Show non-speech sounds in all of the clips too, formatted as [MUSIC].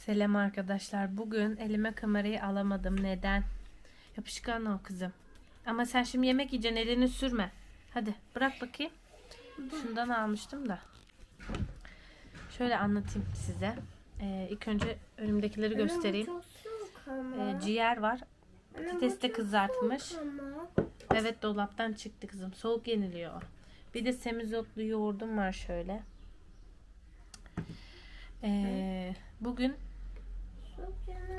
Selam arkadaşlar. Bugün elime kamerayı alamadım. Neden? Yapışkan o kızım. Ama sen şimdi yemek yiyeceksin. Elini sürme. Hadi bırak bakayım. Şundan almıştım da. Şöyle anlatayım size. Ee, ilk önce önümdekileri göstereyim. Ee, ciğer var. Patates de kızartmış. Evet dolaptan çıktı kızım. Soğuk yeniliyor. o. Bir de semizotlu yoğurdum var şöyle. Ee, bugün.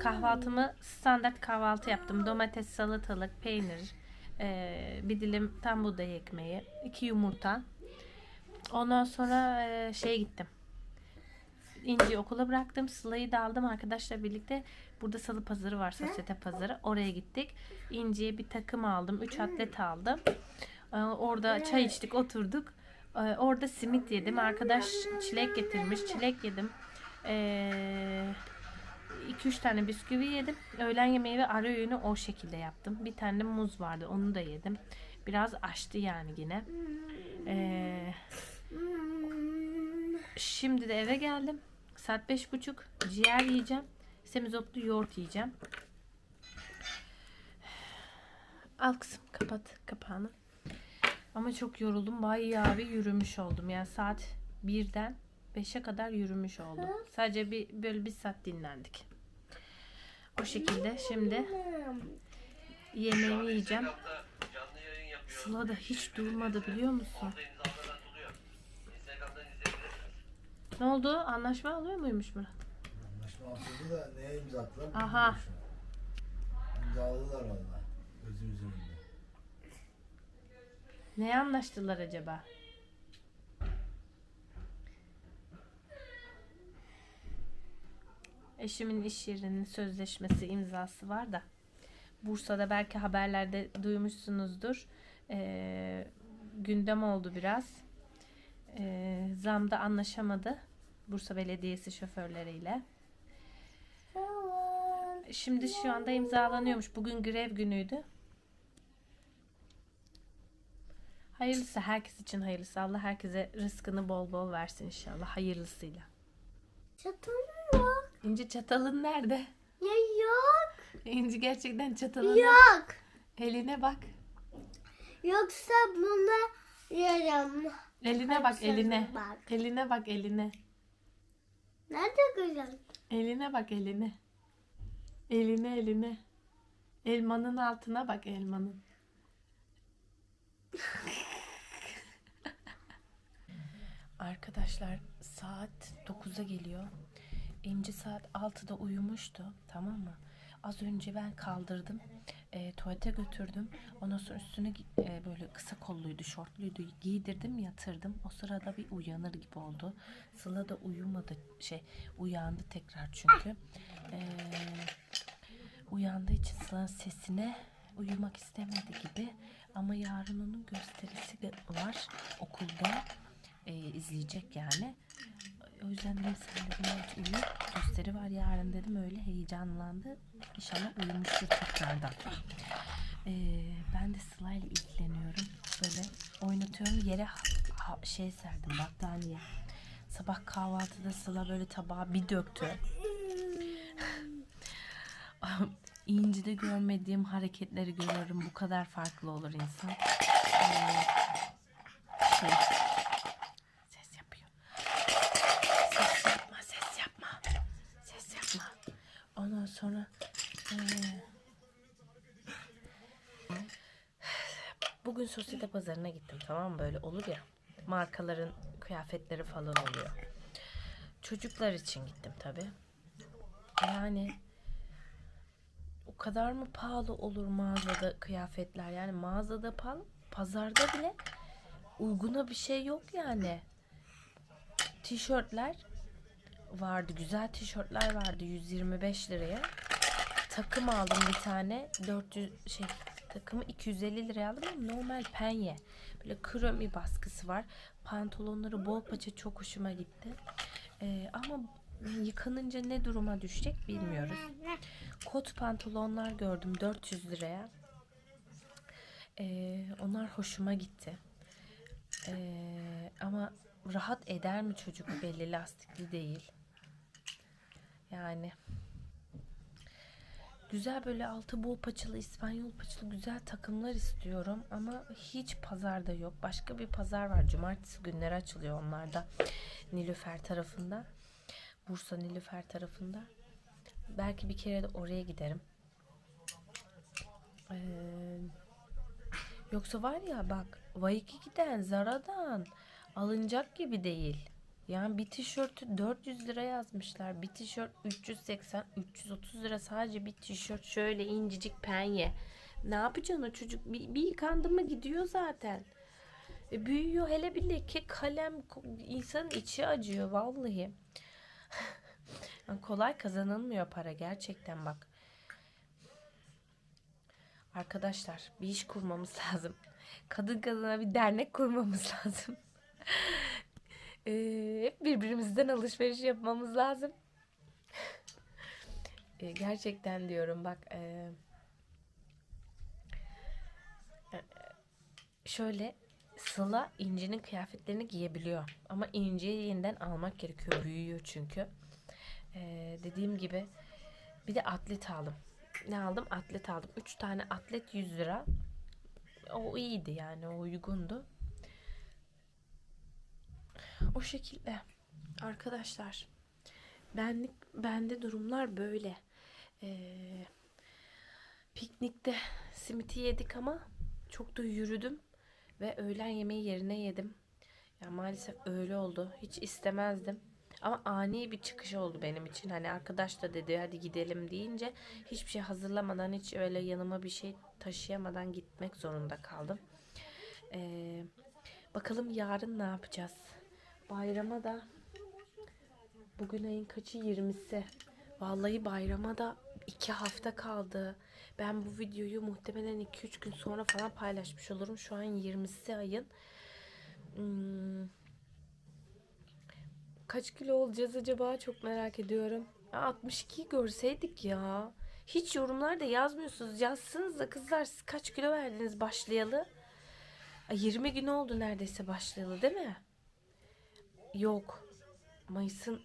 Kahvaltımı standart kahvaltı yaptım. Domates, salatalık, peynir, eee, bir dilim tam buğday ekmeği, iki yumurta. Ondan sonra eee, şeye gittim. İnci okula bıraktım. Sıla'yı da aldım arkadaşlar birlikte. Burada salı pazarı var, sosyete pazarı. Oraya gittik. İnci'ye bir takım aldım. Üç atlet aldım. Ee, Orada çay içtik, oturduk. Ee, Orada simit yedim. Arkadaş çilek getirmiş. Çilek yedim. Ee, 2-3 tane bisküvi yedim. Öğlen yemeği ve ara öğünü o şekilde yaptım. Bir tane de muz vardı. Onu da yedim. Biraz açtı yani yine. Ee, şimdi de eve geldim. Saat beş buçuk. Ciğer yiyeceğim. Semizotlu yoğurt yiyeceğim. Al kızım kapat kapağını. Ama çok yoruldum. Bayağı bir yürümüş oldum. Yani saat birden 5'e kadar yürümüş oldum. Sadece bir böyle bir saat dinlendik. O şekilde şimdi yemeğimi yiyeceğim. Sıla da hiç durmadı biliyor musun? Ne oldu? Anlaşma alıyor muymuş Murat? Anlaşma atıldı da neye imza attılar? Aha. İmzaladılar valla. Gözümüzün önünde. Neye anlaştılar acaba? Eşimin iş yerinin sözleşmesi imzası var da. Bursa'da belki haberlerde duymuşsunuzdur. Ee, gündem oldu biraz. Ee, zamda anlaşamadı. Bursa Belediyesi şoförleriyle. Şimdi şu anda imzalanıyormuş. Bugün grev günüydü. Hayırlısı herkes için hayırlısı. Allah herkese rızkını bol bol versin inşallah. Hayırlısıyla. Yok. İnci çatalın nerede? Ya yok. İnci gerçekten çatalın Yok. Eline bak. Yoksa bunda yarım. Eline bak eline. bak. Eline bak eline. Nerede güzel? Eline bak eline. Eline eline. Elmanın altına bak elmanın. Arkadaşlar saat 9'a geliyor. İnci saat 6'da uyumuştu. Tamam mı? Az önce ben kaldırdım. E, tuvalete götürdüm. Ondan sonra üstüne gi- e, böyle kısa kolluydu, şortluydu. Giydirdim, yatırdım. O sırada bir uyanır gibi oldu. Sıla da uyumadı. Şey, uyandı tekrar çünkü. E, uyandığı için Sıla'nın sesine uyumak istemedi gibi. Ama yarın onun gösterisi var okulda. E, izleyecek yani. O yüzden dedim sen de biraz uyu. Gösteri var yarın dedim öyle heyecanlandı. İnşallah uyumuştur tekrardan. Ee, ben de Sıla ile ilgileniyorum. Böyle oynatıyorum. Yere şey serdim battaniye. Sabah kahvaltıda Sıla böyle tabağa bir döktü. [LAUGHS] İnci'de görmediğim hareketleri görüyorum. Bu kadar farklı olur insan. Ee, şey, sonra eee, bugün sosyete pazarına gittim tamam? Böyle olur ya. Markaların kıyafetleri falan oluyor. Çocuklar için gittim tabi. Yani o kadar mı pahalı olur mağazada kıyafetler? Yani mağazada pahalı, pazarda bile uyguna bir şey yok yani tişörtler vardı. Güzel tişörtler vardı 125 liraya. Takım aldım bir tane. 400 şey takımı 250 liraya aldım normal penye. Böyle kromi baskısı var. Pantolonları bol paça çok hoşuma gitti. Ee, ama yıkanınca ne duruma düşecek bilmiyoruz. Kot pantolonlar gördüm 400 liraya. Ee, onlar hoşuma gitti. Ee, ama rahat eder mi çocuk belli lastikli değil. Yani güzel böyle altı bol paçalı İspanyol paçalı güzel takımlar istiyorum ama hiç pazarda yok. Başka bir pazar var. Cumartesi günleri açılıyor onlarda. Nilüfer tarafında. Bursa Nilüfer tarafında. Belki bir kere de oraya giderim. Ee, yoksa var ya bak Waikiki'den Zara'dan alınacak gibi değil. Yani bir tişörtü 400 lira yazmışlar. Bir tişört 380 330 lira sadece bir tişört şöyle incecik penye. Ne yapacaksın o çocuk? Bir, bir yıkandı mı gidiyor zaten. E, büyüyor hele bir leke kalem insanın içi acıyor vallahi. [LAUGHS] Kolay kazanılmıyor para gerçekten bak. Arkadaşlar bir iş kurmamız [LAUGHS] lazım. Kadın kadına bir dernek kurmamız [LAUGHS] lazım. Ee, hep birbirimizden alışveriş yapmamız lazım. Ee, gerçekten diyorum bak. e, e, şöyle Sıla İnci'nin kıyafetlerini giyebiliyor. Ama İnci'yi yeniden almak gerekiyor. Büyüyor çünkü. Ee, dediğim gibi bir de atlet aldım. Ne aldım? Atlet aldım. 3 tane atlet 100 lira. O iyiydi yani. O uygundu. O şekilde. Arkadaşlar. Benlik, bende durumlar böyle. Ee, piknikte simiti yedik ama çok da yürüdüm. Ve öğlen yemeği yerine yedim. Ya maalesef öyle oldu. Hiç istemezdim. Ama ani bir çıkış oldu benim için. Hani arkadaş da dedi hadi gidelim deyince hiçbir şey hazırlamadan hiç öyle yanıma bir şey taşıyamadan gitmek zorunda kaldım. Ee, bakalım yarın ne yapacağız? Bayrama da bugün ayın kaçı 20'si. Vallahi bayrama da iki hafta kaldı. Ben bu videoyu muhtemelen 2-3 gün sonra falan paylaşmış olurum. Şu an 20'si ayın. Hmm, Kaç kilo olacağız acaba çok merak ediyorum. Ya 62'yi görseydik ya. Hiç yorumlarda yazmıyorsunuz. Yazsınız da kızlar siz kaç kilo verdiniz başlayalı? Ay, 20 gün oldu neredeyse başlayalı değil mi? Yok. Mayıs'ın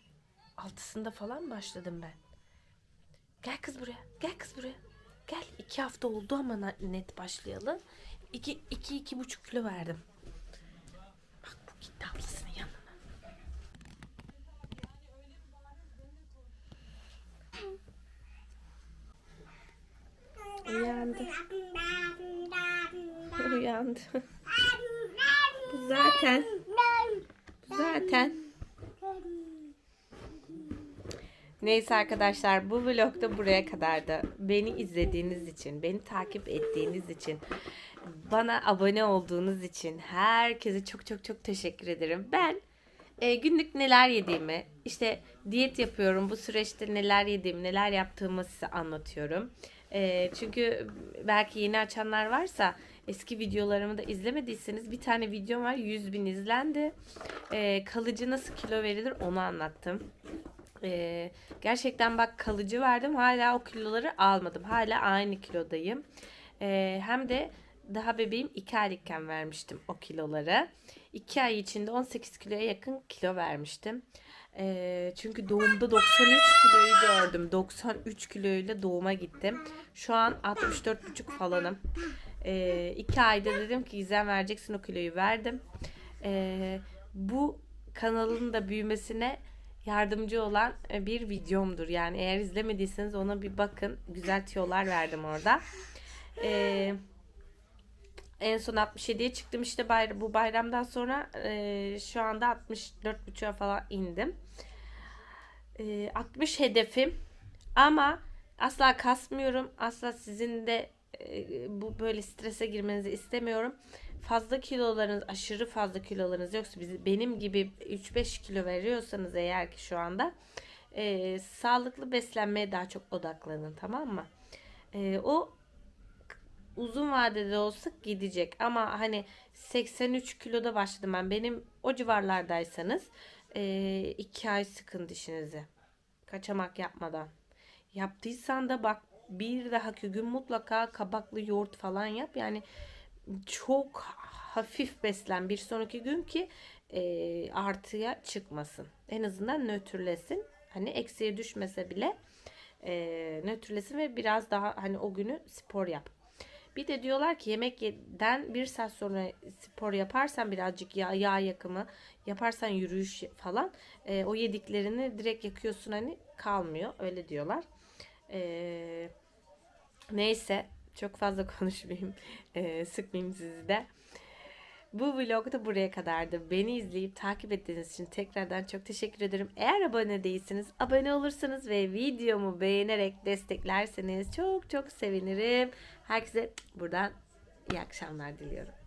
6'sında falan başladım ben. Gel kız buraya. Gel kız buraya. Gel. iki hafta oldu ama net başlayalı. 2 iki, iki buçuk kilo verdim. Bak bu gitti ablasının yanına. Uyandı. Uyandı. [LAUGHS] Zaten. Zaten. Neyse arkadaşlar bu vlog da buraya kadardı. Beni izlediğiniz için, beni takip ettiğiniz için, bana abone olduğunuz için herkese çok çok çok teşekkür ederim. Ben e, günlük neler yediğimi, işte diyet yapıyorum, bu süreçte neler yediğimi, neler yaptığımı size anlatıyorum. E, çünkü belki yeni açanlar varsa eski videolarımı da izlemediyseniz bir tane videom var 100 bin izlendi. E, kalıcı nasıl kilo verilir onu anlattım. Ee, gerçekten bak kalıcı verdim. Hala o kiloları almadım. Hala aynı kilodayım. Ee, hem de daha bebeğim 2 aylıkken vermiştim o kiloları. 2 ay içinde 18 kiloya yakın kilo vermiştim. Ee, çünkü doğumda 93 kiloyu gördüm. 93 kiloyla doğuma gittim. Şu an 64,5 falanım. 2 ayda dedim ki Gizem vereceksin o kiloyu verdim. Ee, bu kanalın da büyümesine yardımcı olan e, bir videomdur. Yani eğer izlemediyseniz ona bir bakın. Güzel tiyolar verdim orada. Ee, en son 67'ye çıktım işte bu bayramdan sonra e, şu anda 64.5'a falan indim. E, 60 hedefim ama asla kasmıyorum. Asla sizin de e, bu böyle strese girmenizi istemiyorum. Fazla kilolarınız, aşırı fazla kilolarınız yoksa biz, benim gibi 3-5 kilo veriyorsanız eğer ki şu anda e, sağlıklı beslenmeye daha çok odaklanın tamam mı? E, o uzun vadede olsa gidecek ama hani 83 kiloda başladım ben. Benim o civarlardaysanız 2 ay sıkın dişinizi. Kaçamak yapmadan. Yaptıysan da bak bir dahaki gün mutlaka kabaklı yoğurt falan yap. Yani çok hafif beslen bir sonraki gün ki e, artıya çıkmasın. En azından nötrlesin. hani eksiye düşmese bile e, nötrlesin ve biraz daha hani o günü spor yap. Bir de diyorlar ki yemek yeden bir saat sonra spor yaparsan birazcık yağ, yağ yakımı yaparsan yürüyüş falan e, o yediklerini direkt yakıyorsun hani kalmıyor öyle diyorlar. E, neyse çok fazla [LAUGHS] konuşmayayım e, sıkmayayım sizi de. Bu vlog da buraya kadardı. Beni izleyip takip ettiğiniz için tekrardan çok teşekkür ederim. Eğer abone değilseniz abone olursanız ve videomu beğenerek desteklerseniz çok çok sevinirim. Herkese buradan iyi akşamlar diliyorum.